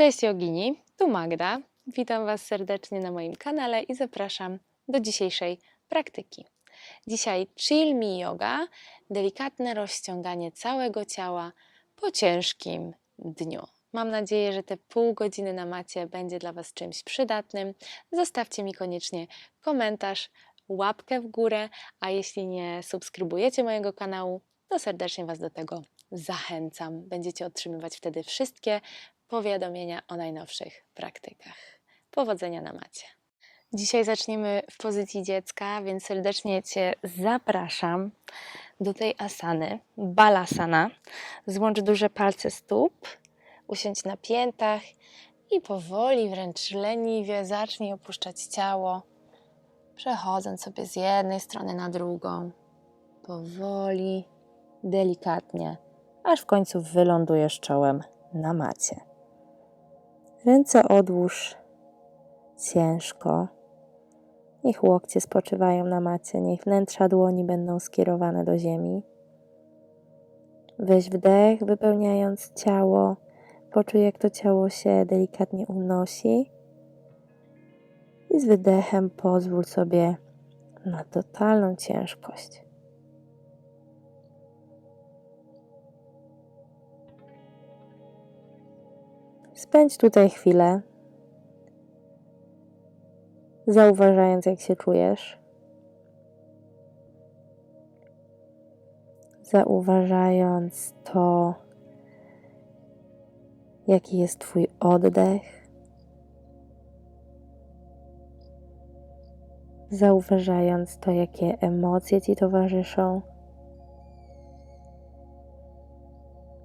Cześć Jogini, tu Magda. Witam Was serdecznie na moim kanale i zapraszam do dzisiejszej praktyki. Dzisiaj Chill Me Yoga, delikatne rozciąganie całego ciała po ciężkim dniu. Mam nadzieję, że te pół godziny na macie będzie dla Was czymś przydatnym. Zostawcie mi koniecznie komentarz, łapkę w górę, a jeśli nie subskrybujecie mojego kanału, to serdecznie Was do tego zachęcam. Będziecie otrzymywać wtedy wszystkie powiadomienia o najnowszych praktykach. Powodzenia na macie. Dzisiaj zaczniemy w pozycji dziecka, więc serdecznie Cię zapraszam do tej asany, balasana. Złącz duże palce stóp, usiądź na piętach i powoli, wręcz leniwie zacznij opuszczać ciało, przechodząc sobie z jednej strony na drugą. Powoli, delikatnie, aż w końcu wylądujesz czołem na macie. Ręce odłóż ciężko. Niech łokcie spoczywają na macie, niech wnętrza dłoni będą skierowane do ziemi. Weź wdech, wypełniając ciało. Poczuj, jak to ciało się delikatnie unosi. I z wydechem pozwól sobie na totalną ciężkość. Spędź tutaj chwilę, zauważając, jak się czujesz. Zauważając to, jaki jest Twój oddech. Zauważając to, jakie emocje Ci towarzyszą.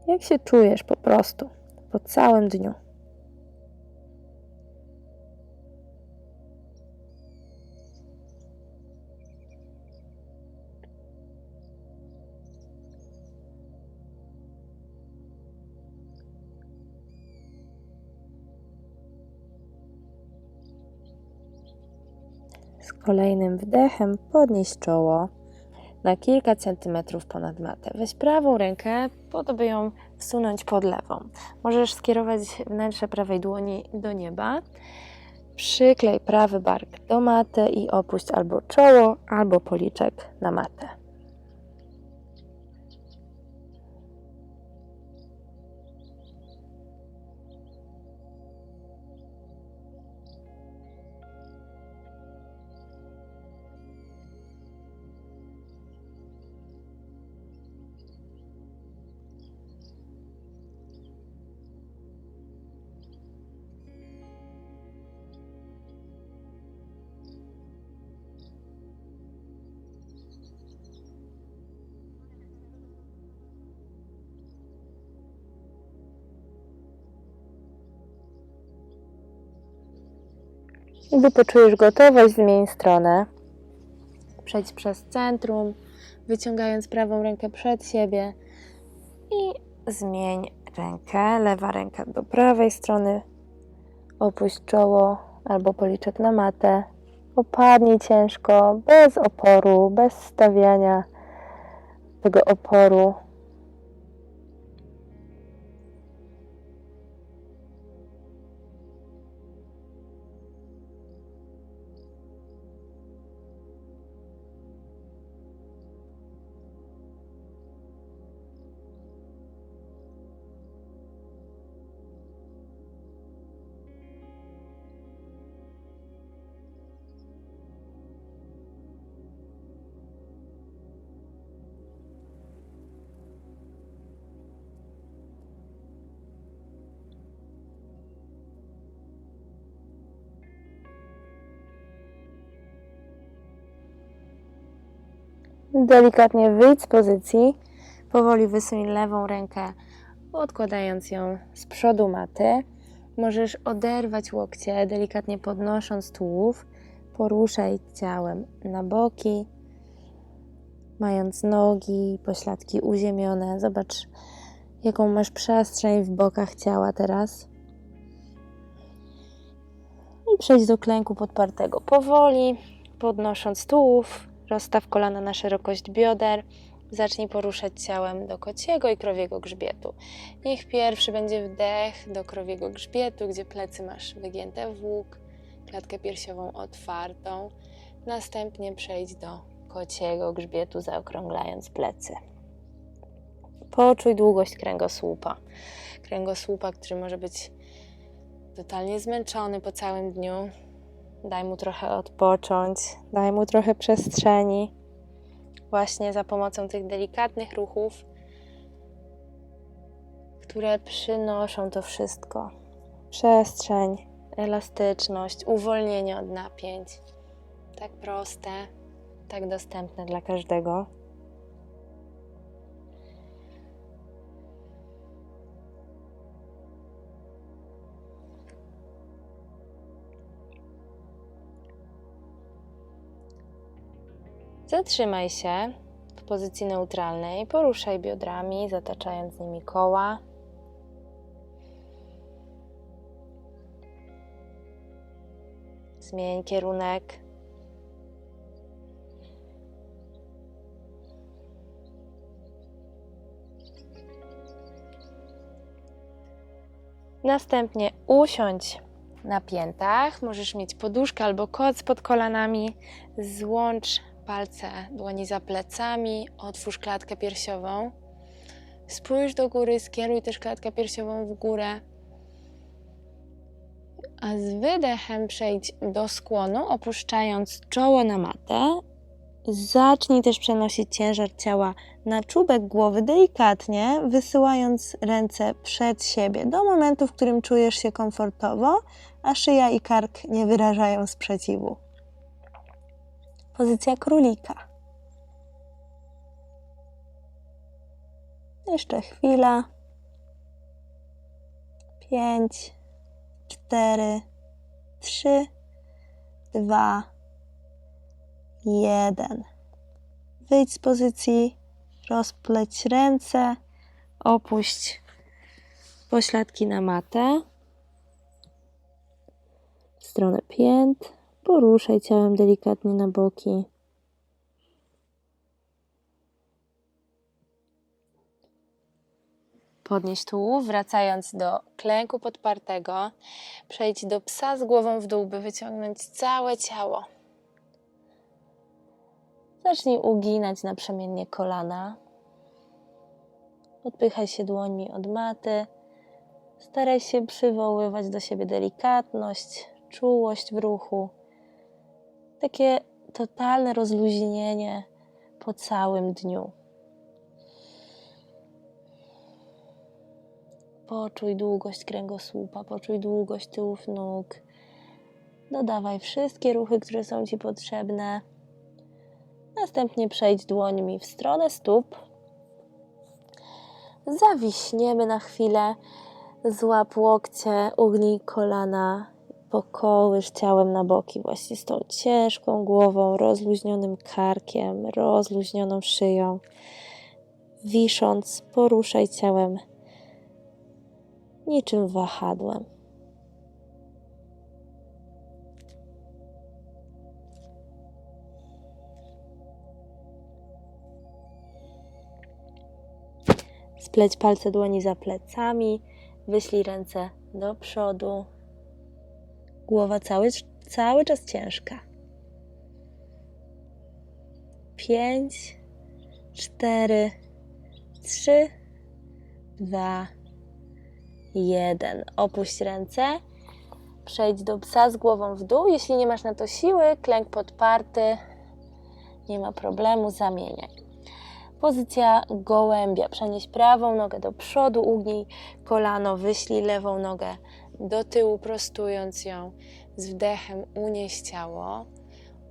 Jak się czujesz po prostu po całym dniu. Kolejnym wdechem podnieś czoło na kilka centymetrów ponad matę. Weź prawą rękę po to, by ją wsunąć pod lewą. Możesz skierować wnętrze prawej dłoni do nieba. Przyklej prawy bark do maty i opuść albo czoło, albo policzek na matę. Gdy poczujesz gotowość, zmień stronę. Przejdź przez centrum, wyciągając prawą rękę przed siebie i zmień rękę. Lewa ręka do prawej strony. Opuść czoło albo policzek na matę. Opadnij ciężko, bez oporu, bez stawiania tego oporu. Delikatnie wyjdź z pozycji. Powoli wysuń lewą rękę, odkładając ją z przodu maty. Możesz oderwać łokcie, delikatnie podnosząc tułów. Poruszaj ciałem na boki, mając nogi, pośladki uziemione. Zobacz, jaką masz przestrzeń w bokach ciała teraz. I przejdź do klęku podpartego powoli, podnosząc tułów. Rozstaw kolana na szerokość bioder. zacznij poruszać ciałem do kociego i krowiego grzbietu. Niech pierwszy będzie wdech do krowiego grzbietu, gdzie plecy masz wygięte w łuk, klatkę piersiową otwartą. Następnie przejdź do kociego grzbietu, zaokrąglając plecy. Poczuj długość kręgosłupa. Kręgosłupa, który może być totalnie zmęczony po całym dniu. Daj mu trochę odpocząć, daj mu trochę przestrzeni. Właśnie za pomocą tych delikatnych ruchów, które przynoszą to wszystko. Przestrzeń, elastyczność, uwolnienie od napięć. Tak proste, tak dostępne dla każdego. Zatrzymaj się w pozycji neutralnej, poruszaj biodrami, zataczając nimi koła. Zmień kierunek. Następnie usiądź na piętach. Możesz mieć poduszkę albo koc pod kolanami. Złącz palce dłoni za plecami, otwórz klatkę piersiową. Spójrz do góry, skieruj też klatkę piersiową w górę. A z wydechem przejdź do skłonu, opuszczając czoło na matę. Zacznij też przenosić ciężar ciała na czubek głowy delikatnie, wysyłając ręce przed siebie do momentu, w którym czujesz się komfortowo, a szyja i kark nie wyrażają sprzeciwu. Pozycja królika. Jeszcze chwila. Pięć, cztery, trzy, dwa, jeden. Wyjdź z pozycji, rozpleć ręce, opuść pośladki na matę w stronę pięt. Poruszaj ciałem delikatnie na boki. Podnieś tułów, wracając do klęku podpartego. Przejdź do psa z głową w dół, by wyciągnąć całe ciało. Zacznij uginać naprzemiennie kolana. Odpychaj się dłońmi od maty. Staraj się przywoływać do siebie delikatność, czułość w ruchu takie totalne rozluźnienie po całym dniu. Poczuj długość kręgosłupa, poczuj długość tyłów nóg. Dodawaj wszystkie ruchy, które są Ci potrzebne. Następnie przejdź dłońmi w stronę stóp. Zawiśniemy na chwilę. Złap łokcie, ugnij kolana pokołysz ciałem na boki, właśnie z tą ciężką głową, rozluźnionym karkiem, rozluźnioną szyją. Wisząc, poruszaj ciałem niczym wahadłem. Spleć palce dłoni za plecami, wyślij ręce do przodu, Głowa cały, cały czas ciężka. Pięć, cztery, trzy, dwa, jeden. Opuść ręce. Przejdź do psa z głową w dół. Jeśli nie masz na to siły, klęk podparty. Nie ma problemu, zamieniaj. Pozycja gołębia. Przenieś prawą nogę do przodu, ugnij kolano, wyślij lewą nogę do tyłu, prostując ją. Z wdechem unieś ciało,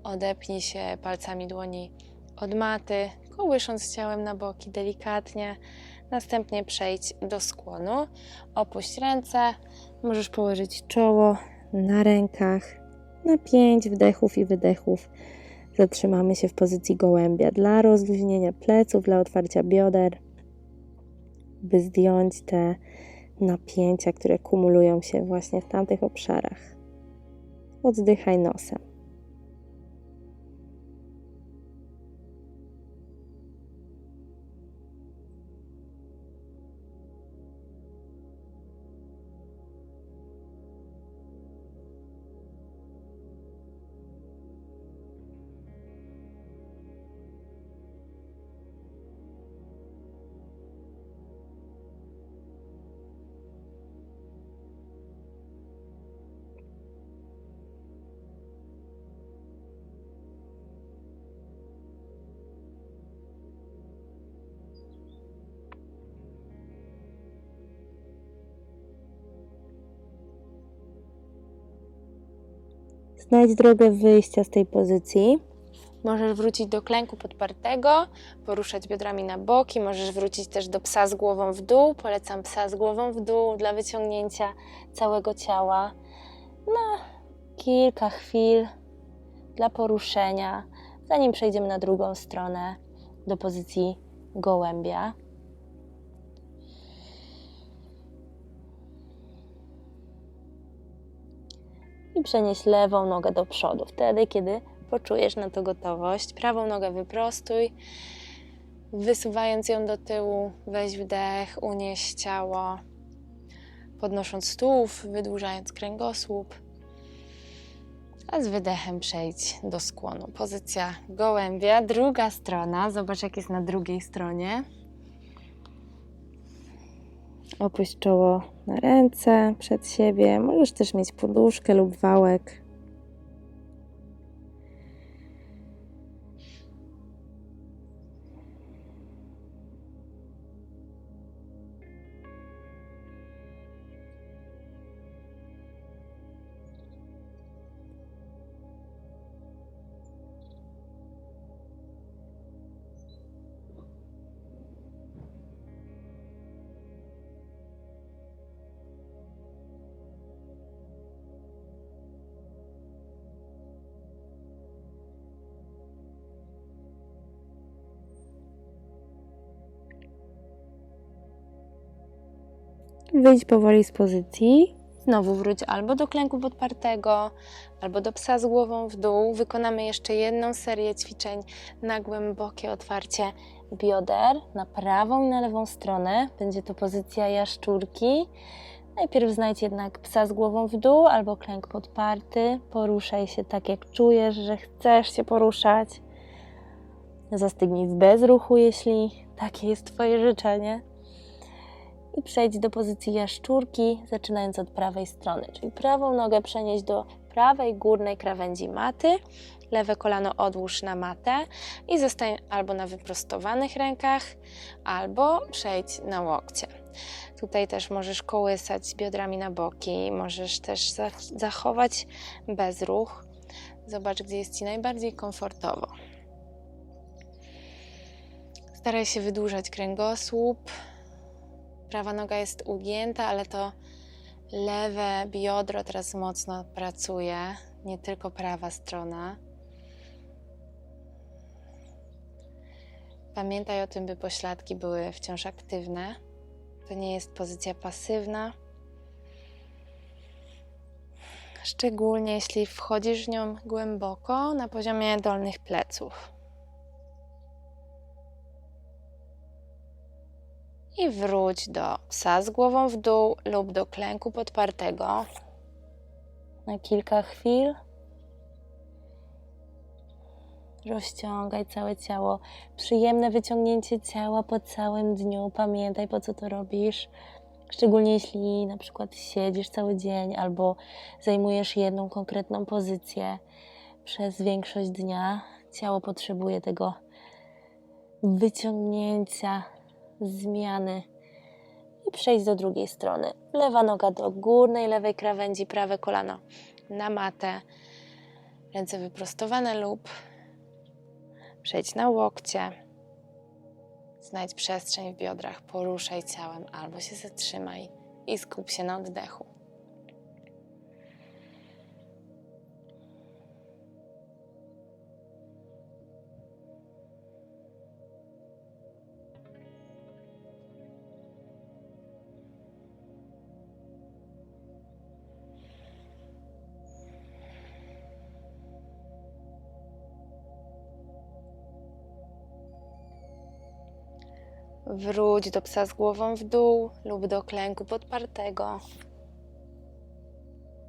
odepnij się palcami dłoni od maty, kołysząc ciałem na boki delikatnie. Następnie przejdź do skłonu, opuść ręce, możesz położyć czoło na rękach. Na pięć wdechów i wydechów zatrzymamy się w pozycji gołębia dla rozluźnienia pleców, dla otwarcia bioder, by zdjąć te napięcia, które kumulują się właśnie w tamtych obszarach. Oddychaj nosem. Znajdź drogę wyjścia z tej pozycji. Możesz wrócić do klęku podpartego, poruszać biodrami na boki, możesz wrócić też do psa z głową w dół. Polecam psa z głową w dół dla wyciągnięcia całego ciała na kilka chwil dla poruszenia, zanim przejdziemy na drugą stronę do pozycji gołębia. I przenieś lewą nogę do przodu, wtedy kiedy poczujesz na to gotowość. Prawą nogę wyprostuj, wysuwając ją do tyłu, weź wdech, unieś ciało, podnosząc tułów, wydłużając kręgosłup. A z wydechem przejdź do skłonu. Pozycja gołębia, druga strona. Zobacz, jak jest na drugiej stronie. Opuść czoło na ręce przed siebie. Możesz też mieć poduszkę lub wałek. Wyjdź powoli z pozycji. Znowu wróć albo do klęku podpartego, albo do psa z głową w dół. Wykonamy jeszcze jedną serię ćwiczeń na głębokie otwarcie bioder na prawą i na lewą stronę. Będzie to pozycja jaszczurki. Najpierw znajdź jednak psa z głową w dół albo klęk podparty. Poruszaj się tak, jak czujesz, że chcesz się poruszać. Zastygnij w bezruchu, jeśli takie jest Twoje życzenie i przejdź do pozycji jaszczurki, zaczynając od prawej strony, czyli prawą nogę przenieść do prawej górnej krawędzi maty, lewe kolano odłóż na matę i zostań albo na wyprostowanych rękach, albo przejdź na łokcie. Tutaj też możesz kołysać biodrami na boki, możesz też zachować bezruch. Zobacz, gdzie jest Ci najbardziej komfortowo. Staraj się wydłużać kręgosłup, Prawa noga jest ugięta, ale to lewe biodro teraz mocno pracuje, nie tylko prawa strona. Pamiętaj o tym, by pośladki były wciąż aktywne. To nie jest pozycja pasywna. Szczególnie jeśli wchodzisz w nią głęboko na poziomie dolnych pleców. I wróć do psa z głową w dół lub do klęku podpartego na kilka chwil. Rozciągaj całe ciało. Przyjemne wyciągnięcie ciała po całym dniu. Pamiętaj, po co to robisz. Szczególnie jeśli na przykład siedzisz cały dzień albo zajmujesz jedną konkretną pozycję przez większość dnia. Ciało potrzebuje tego wyciągnięcia, zmiany i przejść do drugiej strony. Lewa noga do górnej lewej krawędzi, prawe kolano na matę, ręce wyprostowane lub przejdź na łokcie. Znajdź przestrzeń w biodrach, poruszaj ciałem albo się zatrzymaj i skup się na oddechu. Wróć do psa z głową w dół lub do klęku podpartego.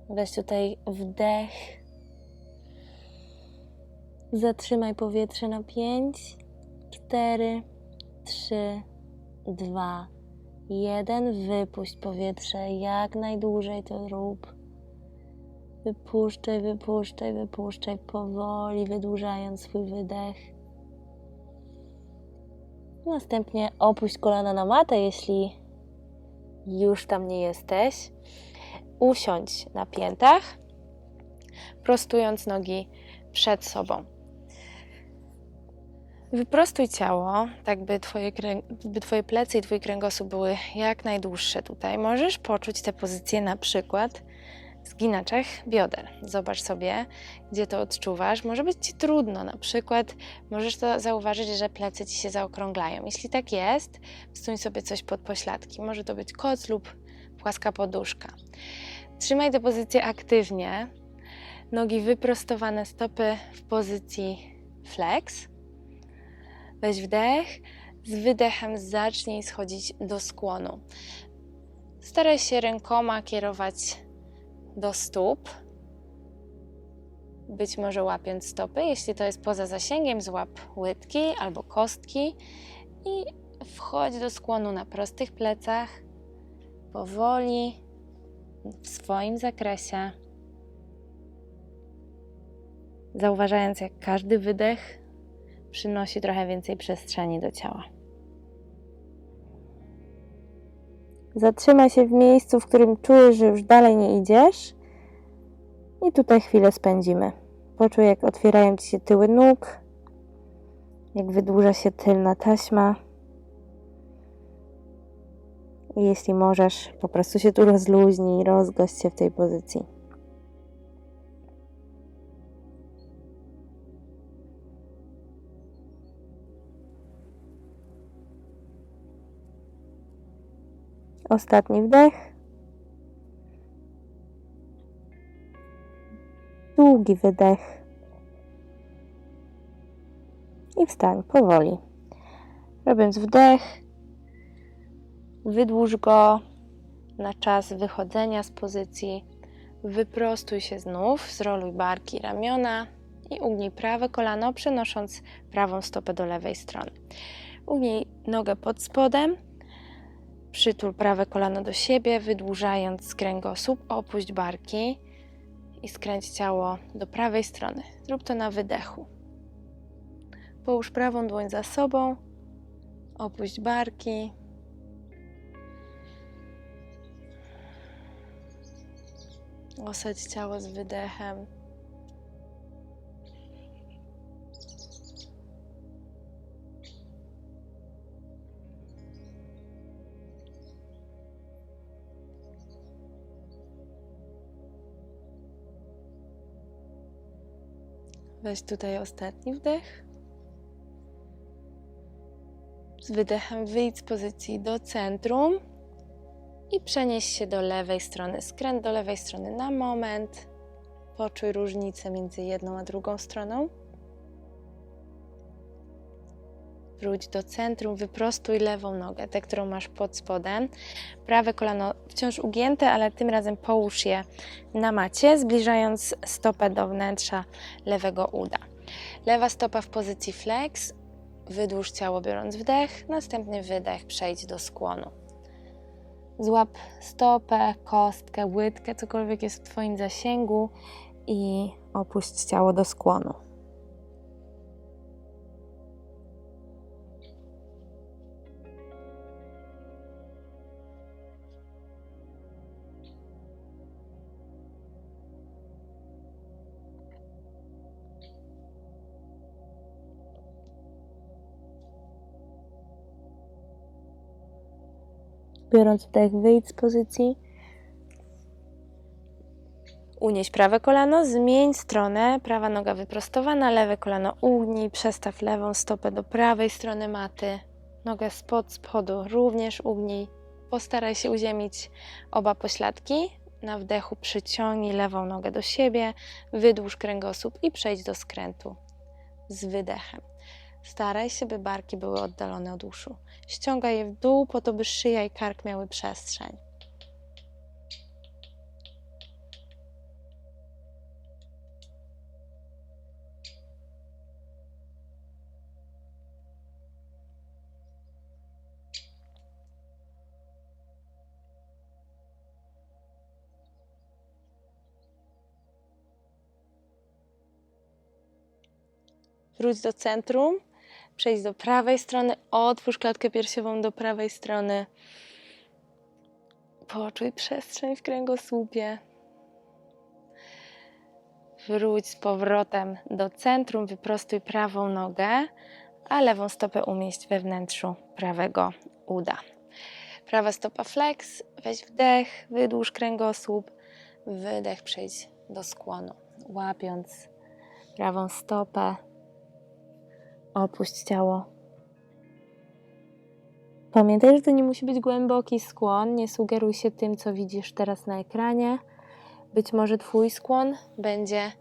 Weź tutaj wdech. Zatrzymaj powietrze na 5, 4, 3, 2, 1. Wypuść powietrze jak najdłużej to rób. Wypuszczaj, wypuszczaj, wypuszczaj powoli, wydłużając swój wydech. Następnie opuść kolana na matę, jeśli już tam nie jesteś. Usiądź na piętach. prostując nogi przed sobą. Wyprostuj ciało, tak by twoje, by twoje plecy i twój kręgosłup były jak najdłuższe tutaj. Możesz poczuć tę pozycję na przykład zginaczach bioder. Zobacz sobie, gdzie to odczuwasz. Może być ci trudno, na przykład możesz to zauważyć, że plecy ci się zaokrąglają. Jeśli tak jest, wsuń sobie coś pod pośladki. Może to być koc lub płaska poduszka. Trzymaj tę pozycję aktywnie. Nogi wyprostowane, stopy w pozycji flex. Weź wdech, z wydechem zacznij schodzić do skłonu. Staraj się rękoma kierować do stóp, być może łapiąc stopy. Jeśli to jest poza zasięgiem, złap łydki albo kostki i wchodź do skłonu na prostych plecach, powoli, w swoim zakresie. Zauważając, jak każdy wydech przynosi trochę więcej przestrzeni do ciała. Zatrzymaj się w miejscu, w którym czujesz, że już dalej nie idziesz. I tutaj chwilę spędzimy. Poczuj, jak otwierają ci się tyły nóg, jak wydłuża się tylna taśma. I jeśli możesz, po prostu się tu rozluźnij, rozgość się w tej pozycji. Ostatni wdech. Długi wydech. I wstań powoli. Robiąc wdech, wydłuż go na czas wychodzenia z pozycji. Wyprostuj się znów, zroluj barki ramiona i ugnij prawe kolano, przenosząc prawą stopę do lewej strony. Ugnij nogę pod spodem, przytul prawe kolano do siebie, wydłużając kręgosłup, opuść barki i skręć ciało do prawej strony. Zrób to na wydechu. Połóż prawą dłoń za sobą, opuść barki. Osadź ciało z wydechem. Weź tutaj ostatni wdech. Z wydechem wyjdź z pozycji do centrum i przenieś się do lewej strony. Skręt do lewej strony na moment. Poczuj różnicę między jedną a drugą stroną. Wróć do centrum, wyprostuj lewą nogę, tę, którą masz pod spodem. Prawe kolano wciąż ugięte, ale tym razem połóż je na macie, zbliżając stopę do wnętrza lewego uda. Lewa stopa w pozycji flex, wydłuż ciało biorąc wdech, następny wydech, przejdź do skłonu. Złap stopę, kostkę, łydkę, cokolwiek jest w Twoim zasięgu i opuść ciało do skłonu. Biorąc wdech, wyjdź z pozycji. Unieś prawe kolano, zmień stronę, prawa noga wyprostowana, lewe kolano ugnij, przestaw lewą stopę do prawej strony maty, nogę spod spodu również ugnij. Postaraj się uziemić oba pośladki. Na wdechu przyciągnij lewą nogę do siebie, wydłuż kręgosłup i przejdź do skrętu z wydechem. Staraj się, by barki były oddalone od uszu. Ściągaj je w dół, po to by szyja i kark miały przestrzeń. Wróć do centrum, przejdź do prawej strony, otwórz klatkę piersiową do prawej strony. Poczuj przestrzeń w kręgosłupie. Wróć z powrotem do centrum, wyprostuj prawą nogę, a lewą stopę umieść we wnętrzu prawego uda. Prawa stopa flex, weź wdech, wydłuż kręgosłup, wydech, przejdź do skłonu, łapiąc prawą stopę, opuść ciało. Pamiętaj, że to nie musi być głęboki skłon, nie sugeruj się tym, co widzisz teraz na ekranie. Być może Twój skłon będzie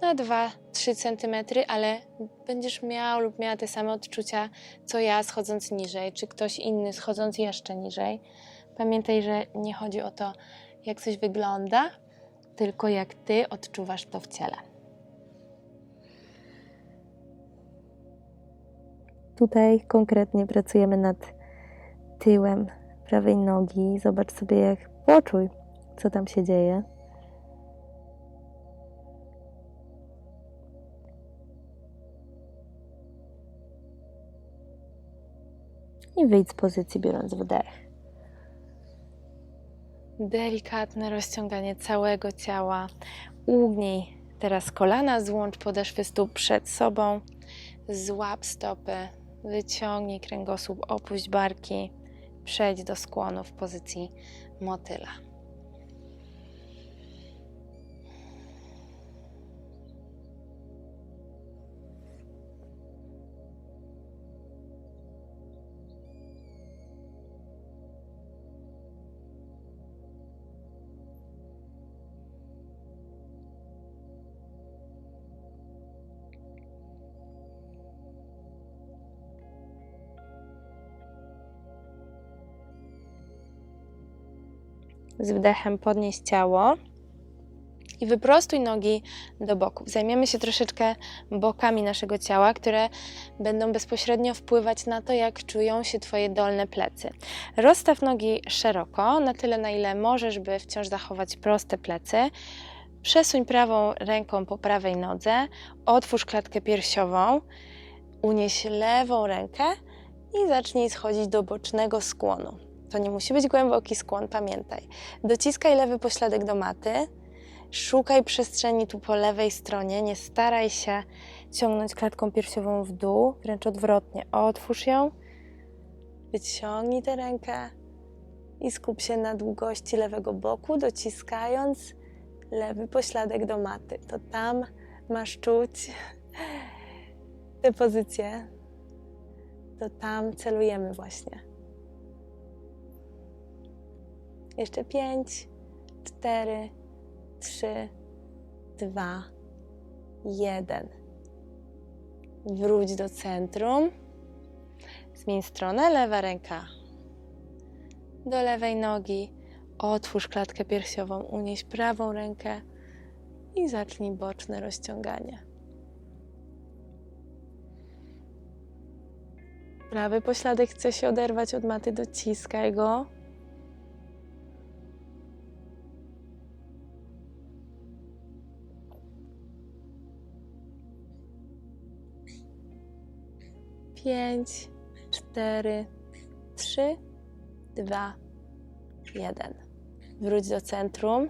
na 2-3 cm, ale będziesz miał lub miała te same odczucia, co ja schodząc niżej, czy ktoś inny schodząc jeszcze niżej. Pamiętaj, że nie chodzi o to, jak coś wygląda, tylko jak Ty odczuwasz to w ciele. Tutaj konkretnie pracujemy nad tyłem prawej nogi. Zobacz sobie, jak poczuj, co tam się dzieje. I wyjdź z pozycji, biorąc wdech. Delikatne rozciąganie całego ciała. Ugnij teraz kolana, złącz podeszwy stóp przed sobą. Złap stopy, wyciągnij kręgosłup, opuść barki. Przejdź do skłonu w pozycji motyla. Z wdechem podnieś ciało i wyprostuj nogi do boków. Zajmiemy się troszeczkę bokami naszego ciała, które będą bezpośrednio wpływać na to, jak czują się Twoje dolne plecy. Rozstaw nogi szeroko, na tyle na ile możesz, by wciąż zachować proste plecy. Przesuń prawą ręką po prawej nodze, otwórz klatkę piersiową, unieś lewą rękę i zacznij schodzić do bocznego skłonu. To nie musi być głęboki skłon, pamiętaj. Dociskaj lewy pośladek do maty, szukaj przestrzeni tu po lewej stronie, nie staraj się ciągnąć klatką piersiową w dół, wręcz odwrotnie. Otwórz ją, wyciągnij tę rękę i skup się na długości lewego boku, dociskając lewy pośladek do maty. To tam masz czuć tę pozycję. To tam celujemy właśnie. Jeszcze pięć, cztery, trzy, dwa, jeden. Wróć do centrum. Zmień stronę, lewa ręka do lewej nogi. Otwórz klatkę piersiową, unieś prawą rękę i zacznij boczne rozciąganie. Prawy pośladek chce się oderwać od maty, dociskaj go. Pięć, cztery, trzy, dwa, jeden. Wróć do centrum.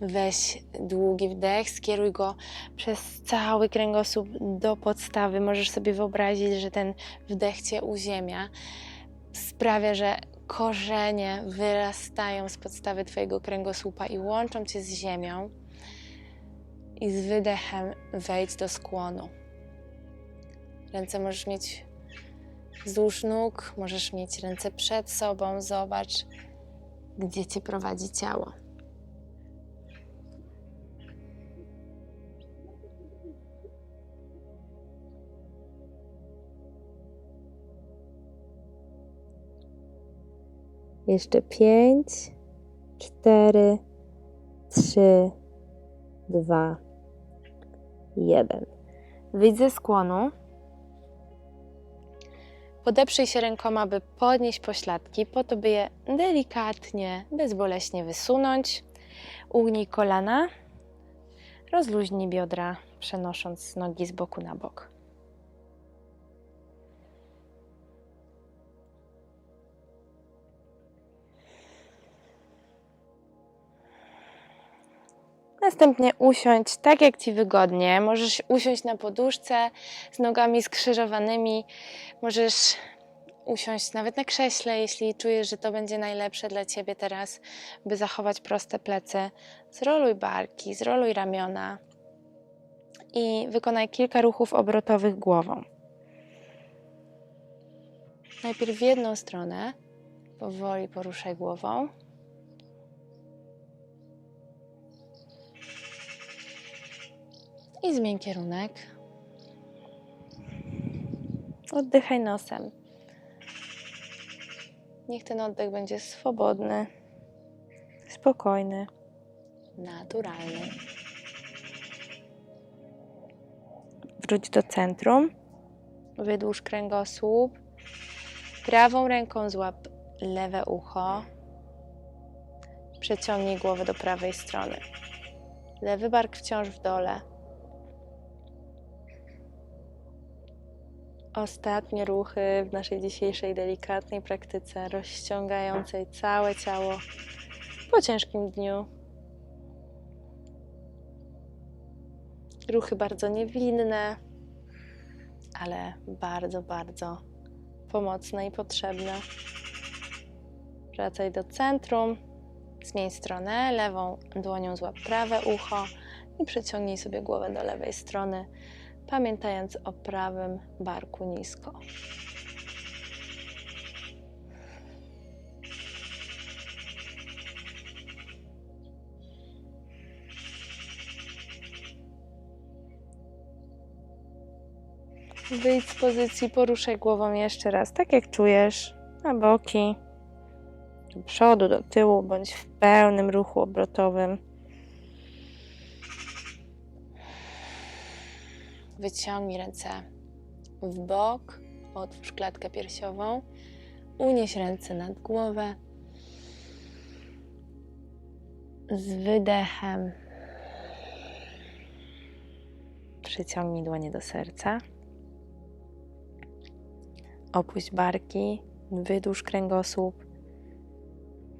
Weź długi wdech, skieruj go przez cały kręgosłup do podstawy. Możesz sobie wyobrazić, że ten wdech cię uziemia. Sprawia, że korzenie wyrastają z podstawy Twojego kręgosłupa i łączą Cię z ziemią. I z wydechem wejdź do skłonu. Ręce możesz mieć wzdłuż nóg, możesz mieć ręce przed sobą. Zobacz, gdzie cię prowadzi ciało. Jeszcze pięć, cztery, trzy, dwa, jeden. Wyjdź ze skłonu. Podeprzyj się rękoma, by podnieść pośladki, po to, by je delikatnie, bezboleśnie wysunąć. Ugnij kolana, rozluźnij biodra, przenosząc nogi z boku na bok. Następnie usiądź tak, jak Ci wygodnie. Możesz usiąść na poduszce z nogami skrzyżowanymi. Możesz usiąść nawet na krześle, jeśli czujesz, że to będzie najlepsze dla Ciebie teraz, by zachować proste plecy. Zroluj barki, zroluj ramiona i wykonaj kilka ruchów obrotowych głową. Najpierw w jedną stronę, powoli poruszaj głową. I zmień kierunek. Oddychaj nosem. Niech ten oddech będzie swobodny, spokojny, naturalny. Wróć do centrum. Wydłuż kręgosłup. Prawą ręką złap lewe ucho. Przeciągnij głowę do prawej strony. Lewy bark wciąż w dole. Ostatnie ruchy w naszej dzisiejszej delikatnej praktyce, rozciągającej całe ciało po ciężkim dniu. Ruchy bardzo niewinne, ale bardzo, bardzo pomocne i potrzebne. Wracaj do centrum, zmień stronę, lewą dłonią złap prawe ucho i przeciągnij sobie głowę do lewej strony, pamiętając o prawym barku nisko. Wyjdź z pozycji, poruszaj głową jeszcze raz, tak jak czujesz, na boki, do przodu, do tyłu, bądź w pełnym ruchu obrotowym. Wyciągnij ręce w bok, otwórz klatkę piersiową, unieś ręce nad głowę. Z wydechem przyciągnij dłonie do serca. Opuść barki, wydłuż kręgosłup.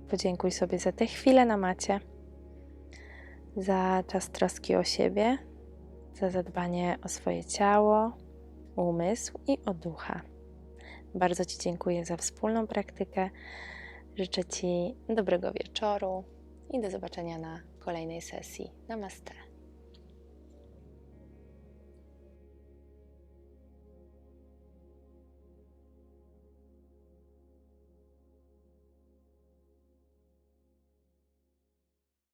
Podziękuj sobie za tę chwilę na macie, za czas troski o siebie, za zadbanie o swoje ciało, umysł i o ducha. Bardzo Ci dziękuję za wspólną praktykę. Życzę Ci dobrego wieczoru i do zobaczenia na kolejnej sesji. Namaste.